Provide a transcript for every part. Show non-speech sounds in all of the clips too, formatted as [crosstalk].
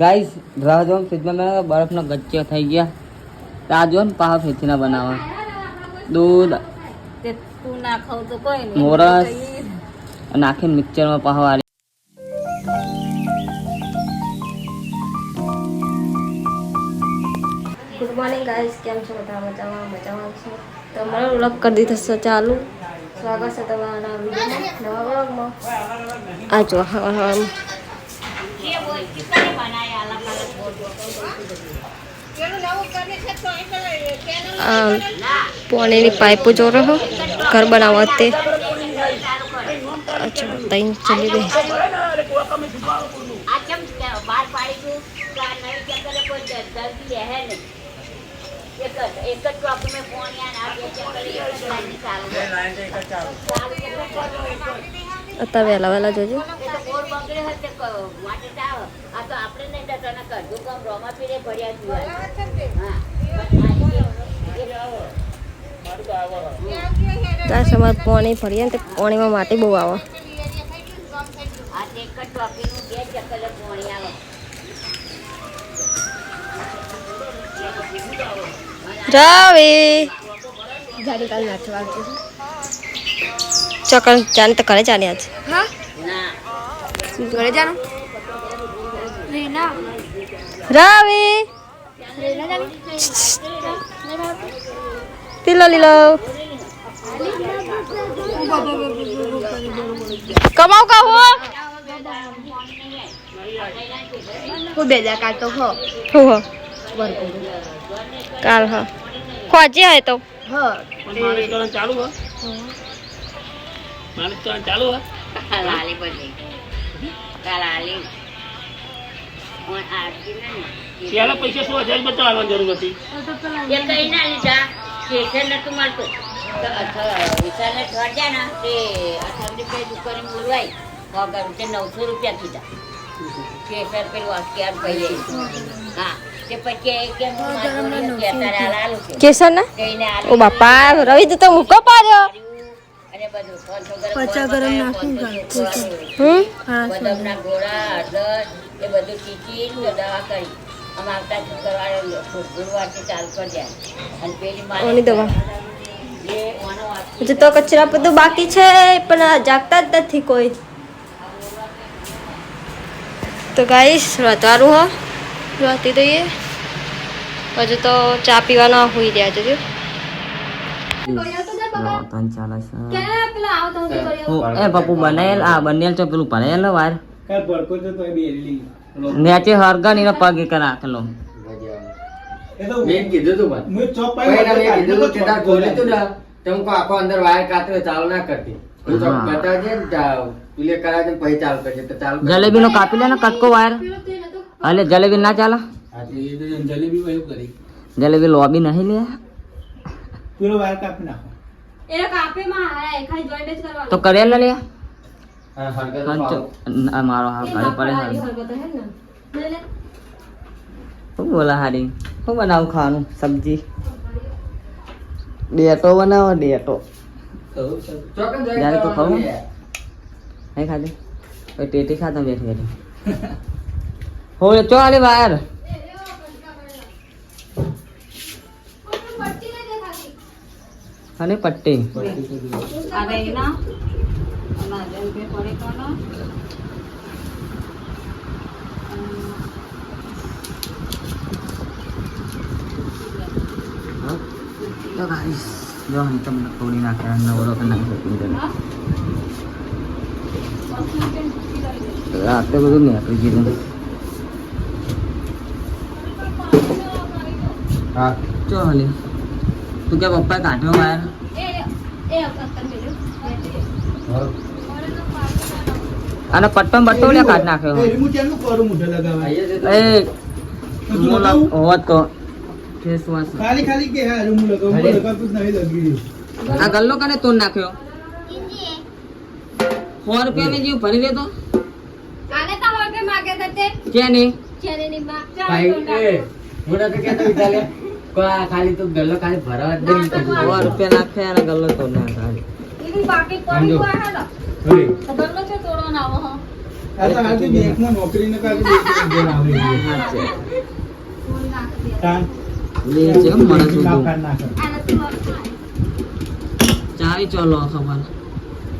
Guys રાહ જો ફ્રીજમાં મેં બરફનો ગચ્ચો થઈ ગયા. રાહ જો ને પાહા ફેંચીના બનાવવા. દૂધ. તે તું ના ખાવ તો કોઈ નહીં. મોરસ. નાખીને મિક્સરમાં પાહો વાળી ગુડ મોર્નિંગ ગાઈસ કેમ છો બધા? મજામાં? મજામાં છો? તમારો વ્લોગ કરી દીધો છે ચાલુ. સ્વાગત છે તમારા વિડીયોમાં નવા વ્લોગમાં આ જો હવા હવામાં આ પાણીની પાઇપો જો રહ્યો ઘર બનાવવા તે અચ્છા તઈ ચલી ગઈ આ ચમ કે બાર પાડી દઉં તો આ નવી ચક્કરે કોઈ જ- જલ્દી રહે નહીં એક જ અત્યારે વહેલા વહેલા જોજો. ત્યાં સમય પાણી ભરીએ ને તે પાણીમાં માટી બહુ આવે. જાવી તો એક જ ટોપીનું બે ચક્કરે પોણી આવે. રવિ ગાડી કાલ નાચવા ચોકન જાને તો ઘરે ચાલ્યા છે. ના ઘરે જાનું? રવિ! લીલો લીલો. કમાવ કા હો? હું બે જા કાલ તો હો હું. હો કાલ હો. ખોજી હે તો. હા. ચાલુ હે. માલિશ તો ચાલુ હે [laughs] લાલી બધી લાલી. પેલા પૈસા સો હજાર બચાવવાની જરૂર હતી એ કઈ ના લીધા. સ્ટેશન નતું મળતું. વિશાલને ને તે અઠાવડી પે દુકાને બોલવાય વગર તે નવસો રૂપિયા કીધા. સ્ટેશન પેલું અસ્કેર પહેલે હા. કેસર ને? ઓ બાપા રવિ તો મૂકો પાડ્યો. અને ગરમ પાંચસો હમ? બદામના ગોળા હળદર એ બધું ટીચી દવા કરી. આમ આવતા શુક્રવારે ગુરુવારથી ચાલુ કરી જાય અને પેલી માને દવા. હજુ તો કચરા બધું બાકી છે પણ જાગતા જ નથી કોઈ. તો ગાઈશ રતવારું હો. રતી દઈએ હજુ તો ચા પીવાનો હોઈ રહ્યા જોજો તન ચાલે છે. એ પપ્પુ બનેલ આ બનેલ છો પેલું ભરેલ વાર. નેચે હરગન એનો પગ એક રાખેલો. મેં કીધું તું પણ. ભાઈ ના મેં કીધું તું કે તાર તું ને તો આખો અંદર વાયર કાતરો ચાલુ ના કરતી. તું તો ને તા- ને પછી ચાલુ કરજે તો ચાલુ જલેબી નો કાપી લે ને કટકો વાયર. અલે જલેબી ના ચાલે? હા, તો એ તો કરેલ લે. હા મારો હા ઘરે પડે હારી શું બોલા હારી? શું બનાવું ખાવાનું? સબ્જી? ડેટો બનાવો ડેટો. જ્યારે તો ખાવું? યાર. નહીં ખાધી ટેટી ખાતા બેઠી બેઠી. હોળ ચો આલે વાયર અને પટ્ટી. તો ગાઈસ જો હમ તમને તોડી નાખે નવરો કે નાખે રાતે બધું નીકળી ગયું. હા. ચો હાલી. તું કે પપ્પા કાઢ્યો વાયર? અને પટ્ટો બટ્ટો લે કાઢ નાખ્યો. તો. એ હોત તો ફેસ વાસ ખાલી ખાલી કે હા રૂમ લગાવ લગાવતું જ નહીં લગી આ ગલ્લો કને તોડ નાખ્યો? સો રૂપિયા મેં જીવ ભરી લેતો કે નહીં ભાઈ, એ, હું નતો કહેતો વિશાલે, કો આ ખાલી તો ગલ્લો ખાલી ભરવા જ નહીં. સો રૂપિયા નાખે અને ગલ્લો તોડ. છે આવો આ તો નોકરીને કારણે બેંકમાં ઘેર આવે છે. હા છે. લે છે એમ મને ના શું કર, ના કર. ચારી ચોલો ખબર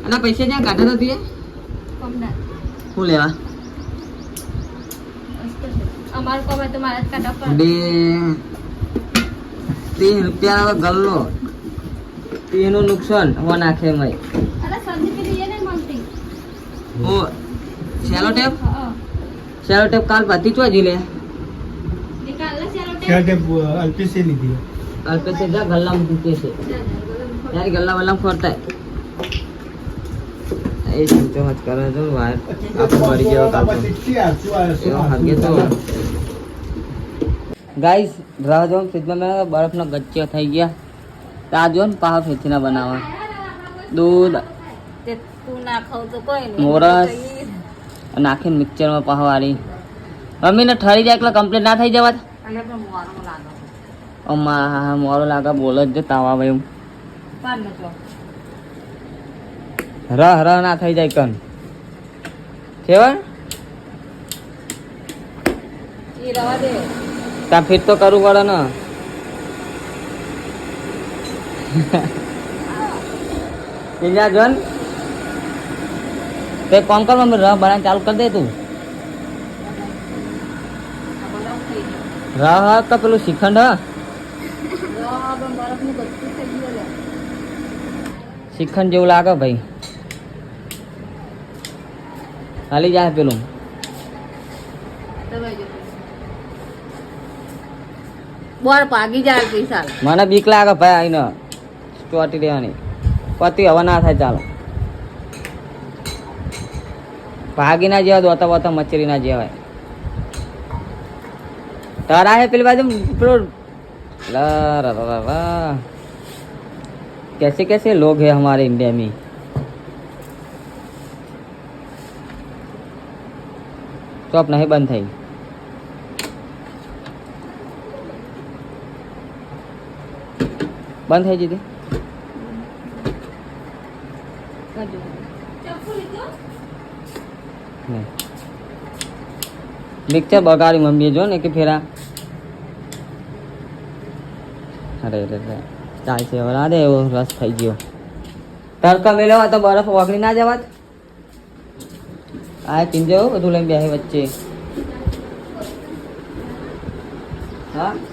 અને પૈસા જ્યાં કાઢા તો તીએ? શું લેવા? અમારું કમાય તો મારે જ પડે બે ત્રીસ રૂપિયા ગલ્લો. તેનું નુકસાન હો નાખે મય ઓ સેલો ટેપ? સેલો ટેપ કાલ લે નિકાલ ચાલો શર્ટ એ, અલ્પેશે લીધી અલ્પેશ જા ગલ્લા મૂકી છે. યાર ગલ્લા વલ્લા ફરતા એ ચમચો મત કરે તો વાર આખો મરી ગયો કાલ શું શું એવો હગે તો? ગાઈસ રાહ જો ફ્રીજમાં મેં બરફના ગચ્ચો થઈ ગયા. આ જો ને પાહા ફેથીના બનાવવા. દૂધ મોરસ નાખીને મિક્સરમાં પાહા વાળી. મમ્મીને ઠરી જાય એટલે કમ્પ્લીટ ના થઈ જવા અમા હા હા લાગે. લાગે બોલ જ તાવા ભાઈ રહ રહ ના થઈ જાય કન. કેવા રવા દે. ત્યાં ફિટ તો કરવું પડે ને. જોન. તે કોમ કર, મમ્મી, રહ બનાવી ચાલુ કરી દે તું. રહ તો પેલું શ્રીખંડ હ. શ્રીખંડ જેવું લાગે ભાઈ. હાલી જાય પેલું. બોર પાગી જાય પૈસા મને બીક લાગે ભાઈ આઈને ચોટી દેવાની પતિ હવે ના થાય ચાલો ભાગી ના જેવા દોતા બોતા મચરી ના જેવાય તારા હે પેલી બાજુ પેલો ला ला ला ला ला कैसे कैसे लोग हैं हमारे इंडिया में शॉप नहीं बंद થઈ બંધ થઈ જીધી નહીં મિક્સર બગાડી મમ્મીએ જો ને કે ફેરા અરે રે રે ચાલશે હવે ના દે એવો રસ થઈ ગયો તડકા મેળવવા તો બરફ ઓગળી ના જવાત આ પિંજો બધું લઈને બેસે વચ્ચે હા હા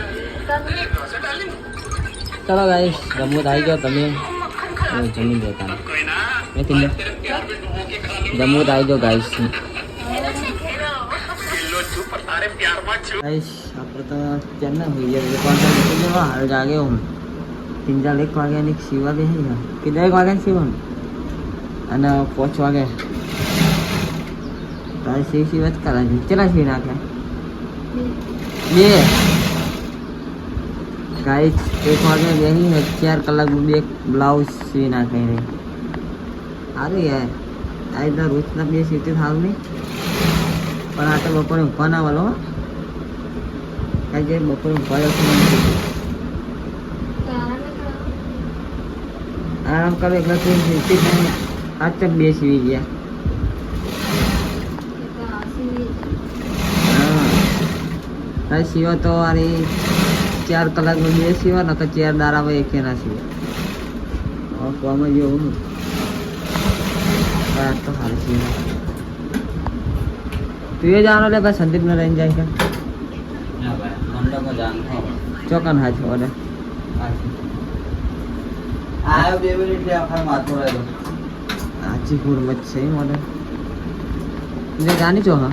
ચલો ગાઈસ રમત આવી ગયો, તમે જમી ગયો તમે. મેં તમને રમત આવી ગયો ગાઈસ ગાઈસ આપણે તો ચેન્નઈ હોઈ ગયા કોન્ટ્રાક્ટ નીકળી ગયો હાલ જાગ્યો હું. તીન ચાર એક વાગ્યાની સીવા દે ને? કે દરેક વાગ્યાની સીવા અને પાંચ વાગે. તારે સી સીવા જ કરાવી ચેલા સી નાખે બે. ગાઈસ એક વાગે ને ચાર કલાક બે બ્લાઉઝ સીવી નાખે રે સારું યાર. આ રીતના રોજના બે સીટી સારું નહીં. પણ આ તો બપોરે ઊંઘવા ના વાલો. આજે બપોરે નથી આરામ કરે એટલે તું સીટી થાય આજ તક બે સીવી ગયા. હા. સિવાય સીવા તો વારી ચાર કલાકમાં બે સીવા નકર ચાર દારામાં એકે ના સીવા આપવામાં જેવું ને. આ તો હાલ સીવા તું એ જાણો લે ભાઈ સંદીપ ને રહીને જાય છે. ચોકન હા છે ઓર્ડર આયો બે મિનિટ લે આખા માથો રહ્યો આજી ગુરમત છે ઓર્ડર ને જાણી છો હા.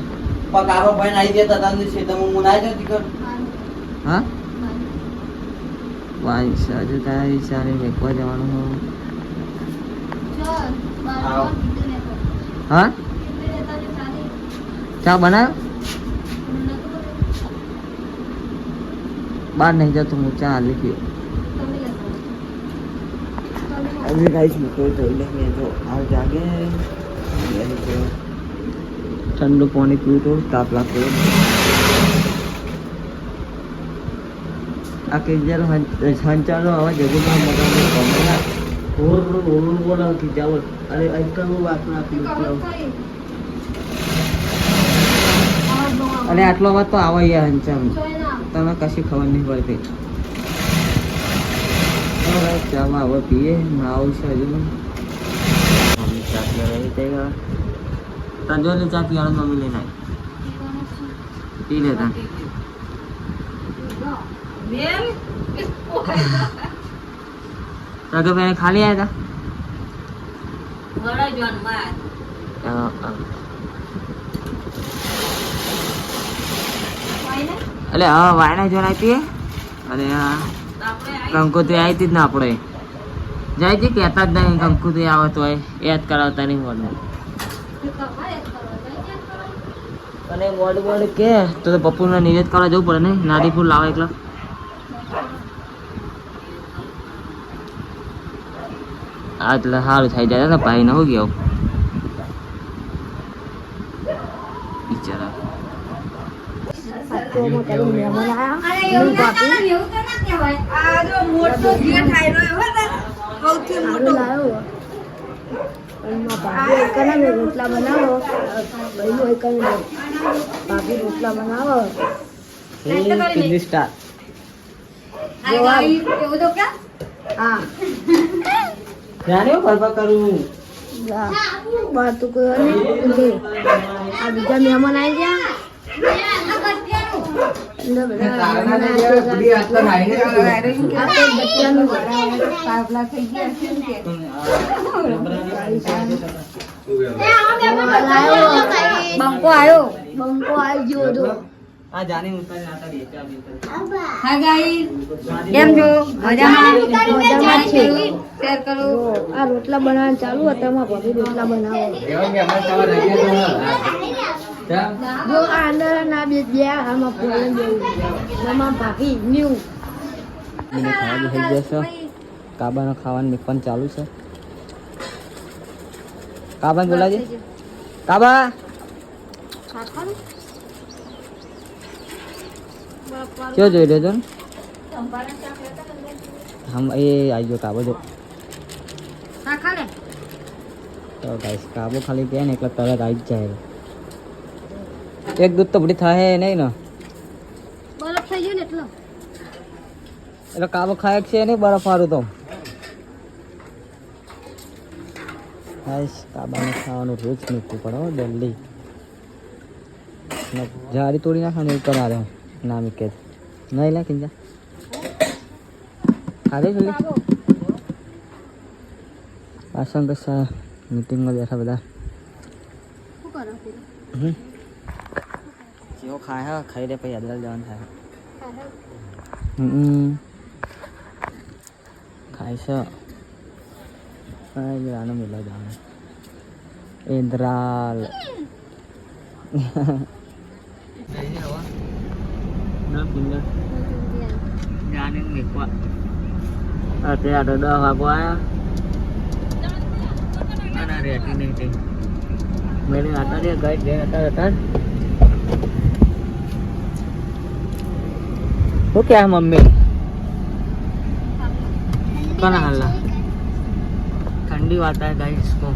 પકારો ભાઈ નાઈ દેતા તમને છે તમે હું નાઈ જતી કર હા? પાંચ હજુ તારી સારી મેકવા જવાનું હું હા? ચા બનાવ્યો બહાર નહીં જતો, હું ચા હાલી પીયો અરે ગાઈસ હાલ જાગે. ઠંડુ પાણી પીવું તો તાપ લાગતો કે જયારે સંચાલો આવા જગતમાં મગજ કમરા ઓર ઓર બોલા કે જાવ અરે આજકાલ વાત ના પીવું અને આટલો વાત તો આવે યાર હંચામ તમે કશી ખબર નહીં પડતી. ચામાં હવે પીએ આવું છે હજુ મમ્મી ચા પીવા રહી તે તજો ને ચા પીવાનું મમ્મી લઈને આવી પી લેતા મેં ખાલી આવ્યા હતા એટલે હા વાયના જોન આપીએ અને કંકોત્રી આવી હતી જ ને આપણે. જાય છે કહેતા જ નહીં કંકુતરી આવે તો યાદ કરાવતા નહીં મોડું અને મોડું મોડું કે તો તો પપ્પુને નિવેદ કરવા જવું પડે ને? નારીપુર લાવે એકલા. આ એટલે સારું થઈ જાય ને ભાઈ ન હો ગયો બિચારા રોટલા બનાવો ભાભી રોટલા બનાવો સ્ટાર હા જાણ્યો ફરફર કરું બાર તો કોઈ આ બીજા મહેમાન આવી ગયા? એટલે બધા મહેમાન આવ્યા હતા. આ તો બચ્ચાનું પાવલા થઈ ગયા. બંકો આવ્યો બંકો આવી ગયો હતો. આ જાણી ઉતારી નાતા બેચા બેચા હા ગાઈ કેમ છો? મજામાં? મજામાં છે? શેર કરું. આ રોટલા બનાવવાનું ચાલુ હતા એમાં ભાભી રોટલા બનાવો. જો આ અંદર ના બે ગયા આમાં પ્રોબ્લેમ જેવું. આમાં ભાભી ન્યુ. મને ખાવા બેસી ગયા છે કાબાનો ખાવાનું મેકવાનું ચાલુ છે. કાબાને બોલાજે. કાબા! કયો જોઈ રહ્યો છો? હમ એ આવી ગયો કાબો જો. તો ગાઈસ કાબો ખાલી કહે ને એટલે તરત આવી જ જાય એક દૂધ તો બધી થાય નહીં ને બરફ થઈ ગયો ને એટલો એટલે કાબો ખાય છે નહીં બરફ વાળું તો ગાઈસ કાબાને ખાવાનું રોજ મૂકવું પડે હો ડેલી ને જારી તોડી નાખે ને એવું કરા દે ના મૂકે તો. નહીં લે કિંજા ખાધે પાછળ કશા મીટિંગમાં બેઠા બધા જેવો ખાય હા ખાઈ લે પછી અદલ જવાનું થાય ખાય છે આનો મિલા જવાનું ઇન્દ્રાલ અત્યારે તો દસ વાગો આવ્યા રેટી નહીં થઈ મેરે आता रे गाइड दे आता रहता वो क्या है मम्मी कौन हल्ला ठंडी आता है गाइस इसको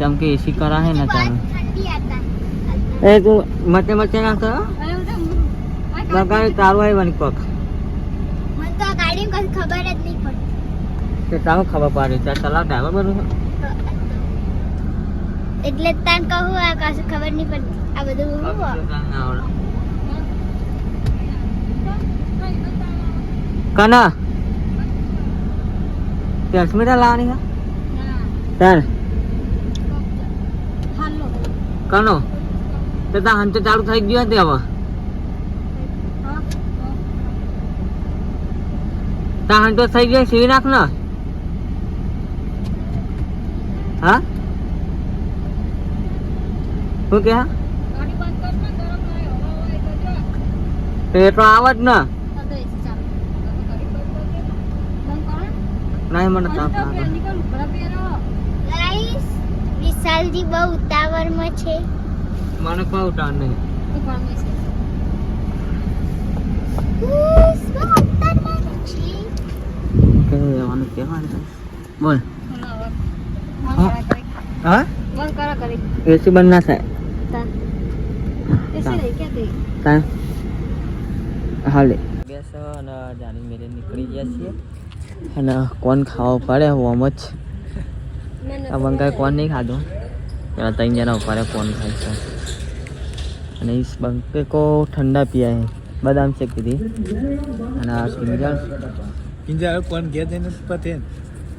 जम के एसी करा है ना चालू ए तू मचे मचे ना कर मकान तारू है वन कोक મને તો આ ગાડી કઈ ખબર જ નહીં પડતી તે તારું ખબર પડે ત્યાં ચલાવ ડ્રાઈવર બનું એટલે તાન કહું આ કશું ખબર નહીં પડતી આ બધું હું કના? તે અસ્મિતા લાવવાની છે? તાર કનો? તો તા હંચો ચાલુ થઈ ગયો હતી હવે. તા હંતો થઈ ગયો સીવી નાખ ને હા? શું કે? હા? એ તો આવે જ ને? નહીં મને તાપ લાગે વિશાલજી બહુ ઉતાવળમાં છે મને કોઈ ઉતાવળ નહીં. કહેવાનું બોલ. હા? બંધ કરો કરી. એસી બંધ ના થાય. તા હાલે. બેસ અને જાની મેરે નીકળી ગયા છીએ. અને કોણ ખાવા પડે હોમ જ. આ બંકાય કોણ નહીં ખાધું? પેલા ત્રણ જણા ઉપાડે કોણ ખાય છે. અને એ બંકે કો ઠંડા પીયા હે. બદામ શેક કીધી અને આ કિંજાળ કિંજાળ કોણ ઘેર જઈને પતે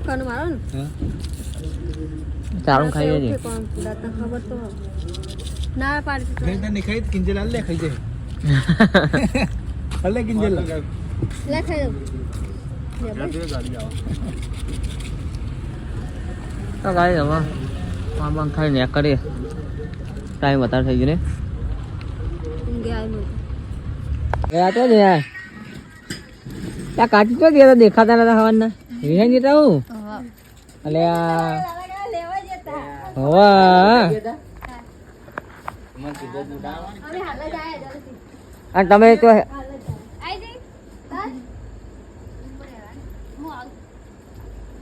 કોણ મારો ને? ચારું ખાઈ લેજે ખબર તો હોય. ના પાડી તો નહીં તને ખાઈ કિંજલ આલે ખાઈ જાય. [laughs] આલે કિંજલ. લે ખાઈ તો ગાઈ હવે આ બંક ખાઈ ને કરીએ ટાઈમ વધારે થઈ ગયો ને. ગયા તો યાર. ત્યાં કાચી તો ગયા દેખાતા નતા હવાના વિહાઈ જતા હું. અલે આ હવા. અને તમે તો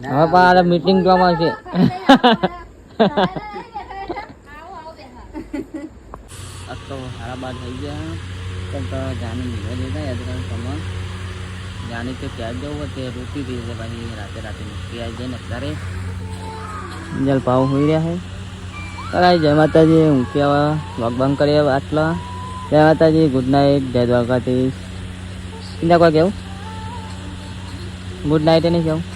હવે પાછા મીટિંગ જોવામાં છે આ તો સારા બાદ થઈ ગયા. પણ તો જાની નીકળી દીધા યાદ કરું તમને જાને કે ક્યાં જવું હોય તે રોટી થઈ છે પછી રાતે રાતે નીકળી આવી જાય ને અત્યારે. જલ પાવ હોઈ રહ્યા છે. કરાય. જય માતાજી, હું લોક બંધ કરીએ આટલા. જય માતાજી ગુડ નાઇટ જય દ્વારકાથી કિંજા કોઈ કેવું? ગુડ નાઇટ નહીં કેવું?